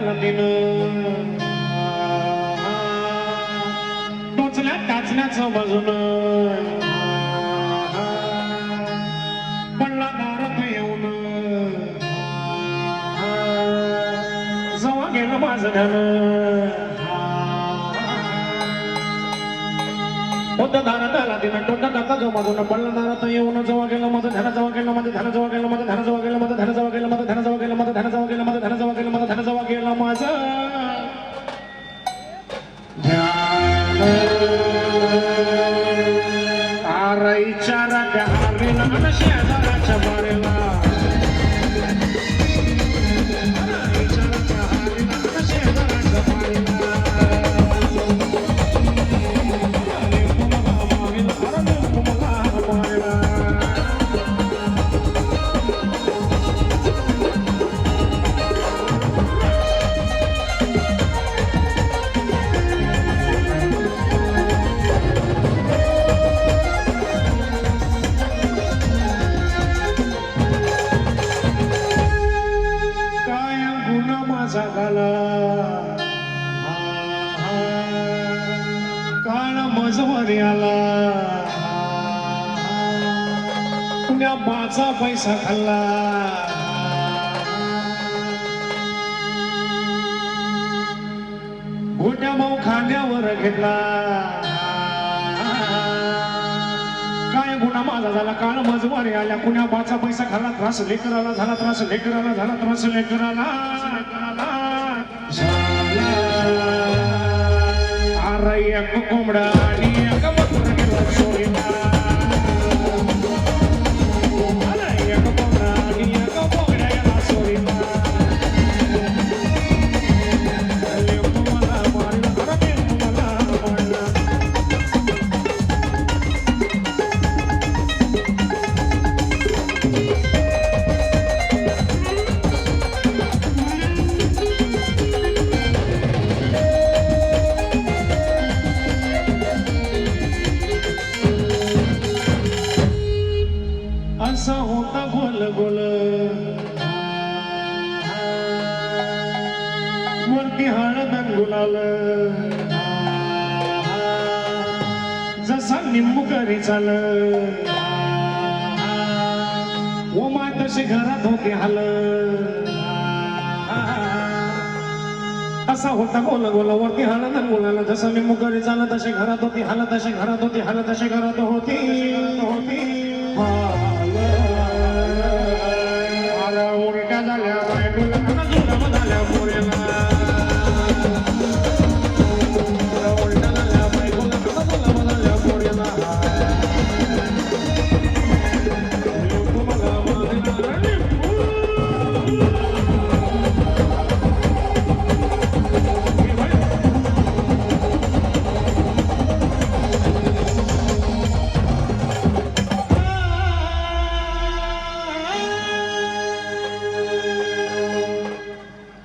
दार टोचल्या टाचण्याचं बाजून पडला दारात येऊन. जवा गेलं माझं ध्यान होतं दारात आला तिनं टोटा टाका जो मागून पडला दारात येऊन जवळ गेलं माझं ध्यान जवळ गेलं माझं ध्यान जवळ गेलं माझं ध्यान जवळ गेलं माझं ध्यान जवळ गेलं माझं ध्यान जवळ गेलं माझं ध्यान जवळ गेलं माझं ध्यान जवळ गेलं माझं ध्यान जवळ गेलं माझं गुन्हा माझा झाला काळ मजवर आला. पुण्या माझा पैसा खाल्ला. गोट्या भाऊ खांद्यावर घेतला. माझा झाला काळ मजवारी आल्या कुण्या बाचा पैसा खाला त्रास लेकराला झाला त्रास लेकराला झाला त्रास लेकराला. अरे एक कोंबडा वरती हळद गुलाल जसा निंबू करी चाल. ओ माय तशी घरात होती हाल. असा होता गोला गोला वरती हळद आणि गुलाल जसा निंबू करी चाल तशी घरात होती हाल तशी घरात होती हाल तशी घरात होती होती.